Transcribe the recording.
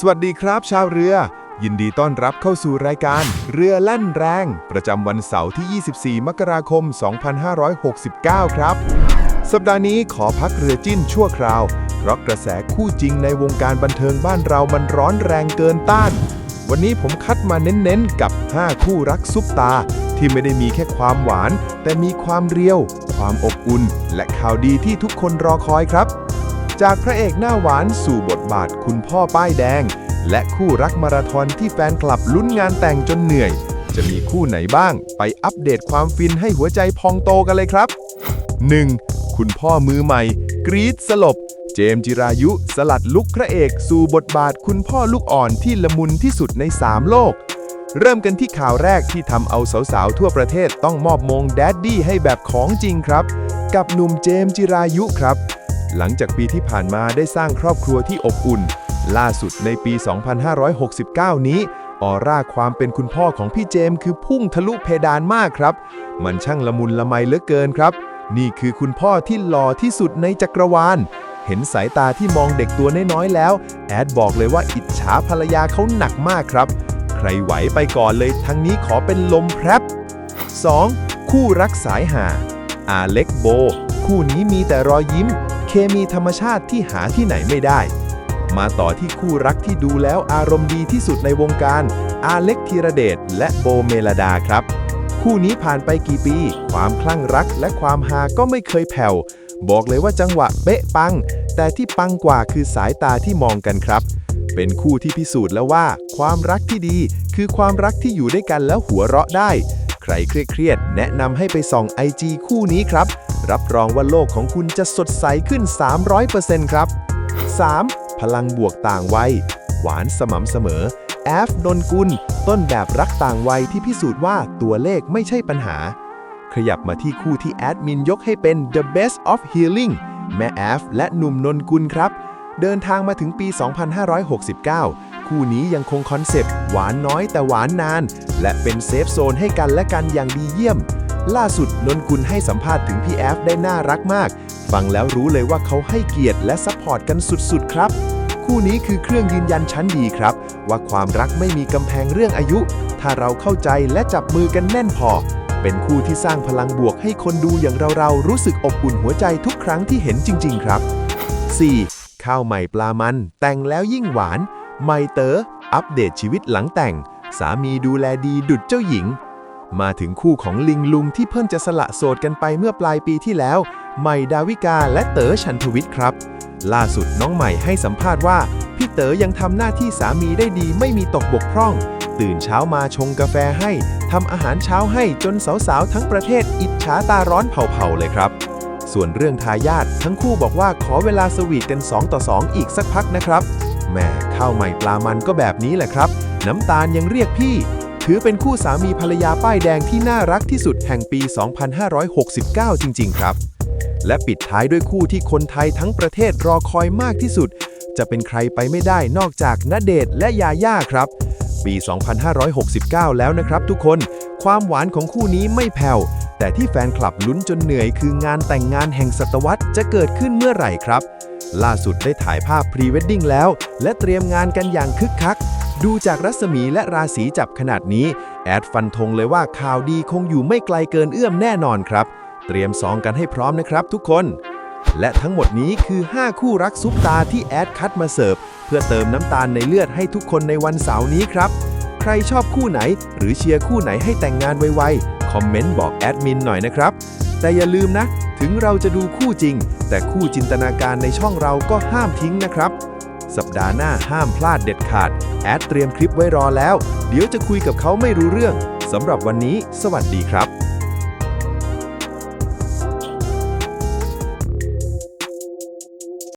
สวัสดีครับชาวเรือ ยินดีต้อนรับเข้าสู่รายการ เรือแล่นแรง ประจำวันเสาร์ที่ 24 มกราคม 2569 ครับ สัปดาห์นี้ขอพักเรือจิ้นชั่วคราว เพราะกระแสคู่จริงในวงการบันเทิงบ้านเรามันร้อนแรงเกินต้าน วันนี้ผมคัดมาเน้นๆ กับ 5 คู่รักซุปตา ที่ไม่ได้มีแค่ความหวาน แต่มีความเรียว ความอบอุ่น และข่าวดีที่ทุกคนรอคอยครับ จากพระเอกหน้าหวานสู่บทบาทคุณพ่อป้ายแดง และคู่รักมาราธอนที่แฟนคลับลุ้นงานแต่งจนเหนื่อย จะมีคู่ไหนบ้าง ไปอัปเดตความฟินให้หัวใจพองโตกันเลยครับ 1. คุณพ่อมือใหม่ กรีดสลบ เจมส์จิรายุ สลัดลุกพระเอกสู่บทบาทคุณพ่อลูกอ่อนที่ละมุนที่สุดใน 3 โลก เริ่มกันที่ข่าวแรกที่ทำเอาสาวๆทั่วประเทศต้องมอบมงแดดดี้ให้แบบของจริงครับ กับหนุ่มเจมส์จิรายุครับ หลังจากปีที่ผ่านมาได้สร้างครอบครัวที่อบอุ่น ล่าสุดในปี 2569 นี้ออร่าความเป็นคุณพ่อของพี่เจมส์คือพุ่งทะลุเพดานมากครับ มันช่างละมุนละไมเหลือเกินครับ นี่คือคุณพ่อที่หล่อที่สุดในจักรวาล เห็นสายตาที่มองเด็กตัวน้อยๆแล้ว แอดบอกเลยว่าอิจฉาภรรยาเขาหนักมากครับ ใครไหวไปก่อนเลยทั้งนี้ขอเป็นลมแพรบ 2. คู่รักสายหาอาเล็กโบ คู่นี้มีแต่รอยยิ้ม เคมีธรรมชาติที่หาที่ไหนไม่ได้ มาต่อที่คู่รักที่ดูแล้วอารมณ์ดีที่สุดในวงการ อาเล็กธีรเดชและโบเมลดาครับ คู่นี้ผ่านไปกี่ปี ความคลั่งรักและความฮาก็ไม่เคยแผ่ว บอกเลยว่าจังหวะเป๊ะปัง แต่ที่ปังกว่าคือสายตาที่มองกันครับ เป็นคู่ที่พิสูจน์แล้วว่า ความรักที่ดี คือความรักที่อยู่ด้วยกันแล้วหัวเราะได้ ใครเครียดๆแนะนำให้ไปส่อง IG คู่นี้ครับ รับรองว่าโลกของคุณจะสดใสขึ้น 300%ครับ 3. พลังบวกต่างวัย หวานสม่ำเสมอ แอฟนนกุล ต้นแบบรักต่างวัยที่พิสูจน์ว่าตัวเลขไม่ใช่ปัญหา ขยับมาที่คู่ที่แอดมินยกให้เป็น the best of healing แม่แอฟและหนุ่มนนกุลครับ เดินทางมาถึงปี 2569 คู่นี้ยังคงคอนเซปต์ หวานน้อยแต่หวานนาน และเป็นเซฟโซนให้กันและกันอย่างดีเยี่ยม ล่าสุดนนกุลให้สัมภาษณ์ถึงพี่แอฟได้น่ารักมาก ฟังแล้วรู้เลยว่าเขาให้เกียรติและซัพพอร์ตกันสุดๆ ครับ คู่นี้คือเครื่องยืนยันชั้นดีครับ ว่าความรักไม่มีกำแพงเรื่องอายุ ถ้าเราเข้าใจและจับมือกันแน่นพอ เป็นคู่ที่สร้างพลังบวกให้คนดูอย่างเราๆ รู้สึกอบอุ่นหัวใจทุกครั้งที่เห็นจริง ๆ ครับ 4. ข้าวใหม่ปลามัน แต่งแล้วยิ่งหวาน ไมเตอ๋ออัปเดตชีวิตหลังแต่ง สามีดูแลดีดุดเจ้าหญิง มาถึงคู่ของลิงลุงที่เพิ่งจะสละโสดกันไปเมื่อปลายปีที่แล้ว ใหม่ดาวิกาและเต๋อชันทวิทย์ครับ ล่าสุดน้องใหม่ให้สัมภาษณ์ว่า พี่เต๋อยังทำหน้าที่สามีได้ดีไม่มีตกบกพร่อง ตื่นเช้ามาชงกาแฟให้ทำอาหารเช้าให้จนสาวๆ ทั้งประเทศอิจฉาตาร้อนเผาๆเลยครับ ส่วนเรื่องทายาททั้งคู่บอกว่าขอเวลาสวีทกัน2ต่อ2 อีกสักพักนะครับแหม่ข้าวใหม่ปลามันก็แบบนี้แหละครับ น้ำตาลยังเรียกพี่ ถือเป็นคู่สามีภรรยาป้ายแดงที่น่ารักที่สุดแห่งปี 2569 จริง ๆ ครับ และปิดท้ายด้วยคู่ที่คนไทยทั้งประเทศรอคอยมากที่สุด จะเป็นใครไปไม่ได้นอกจากณเดชน์และยาย่าครับ ปี 2569 แล้วนะครับทุกคน ความหวานของคู่นี้ไม่แผ่ว แต่ที่แฟนคลับลุ้นจนเหนื่อยคืองานแต่งงานแห่งศตวรรษจะเกิดขึ้นเมื่อไหร่ครับ ล่าสุดได้ถ่ายภาพพรีเวดดิ้งแล้ว และเตรียมงานกันอย่างคึกคัก ดูจากรัศมีและราศีจับขนาดนี้ แอดฟันธงเลยว่าข่าวดีคงอยู่ไม่ไกลเกินเอื้อมแน่นอนครับ เตรียมซองกันให้พร้อมนะครับทุกคน และทั้งหมดนี้คือ 5 คู่รักซุปตาที่แอดคัดมาเสิร์ฟ เพื่อเติมน้ำตาลในเลือดให้ทุกคนในวันเสาร์นี้ครับ ใครชอบคู่ไหน หรือเชียร์คู่ไหนให้แต่งงานไวๆคอมเมนต์บอกแอดมินหน่อยนะครับแต่อย่าลืมนะ ถึงเราจะดูคู่จริง แต่คู่จินตนาการในช่องเราก็ห้ามทิ้งนะครับ สัปดาห์หน้าห้ามพลาดเด็ดขาด แอดเตรียมคลิปไว้รอแล้ว เดี๋ยวจะคุยกับเขาไม่รู้เรื่องสำหรับวันนี้ สวัสดีครับ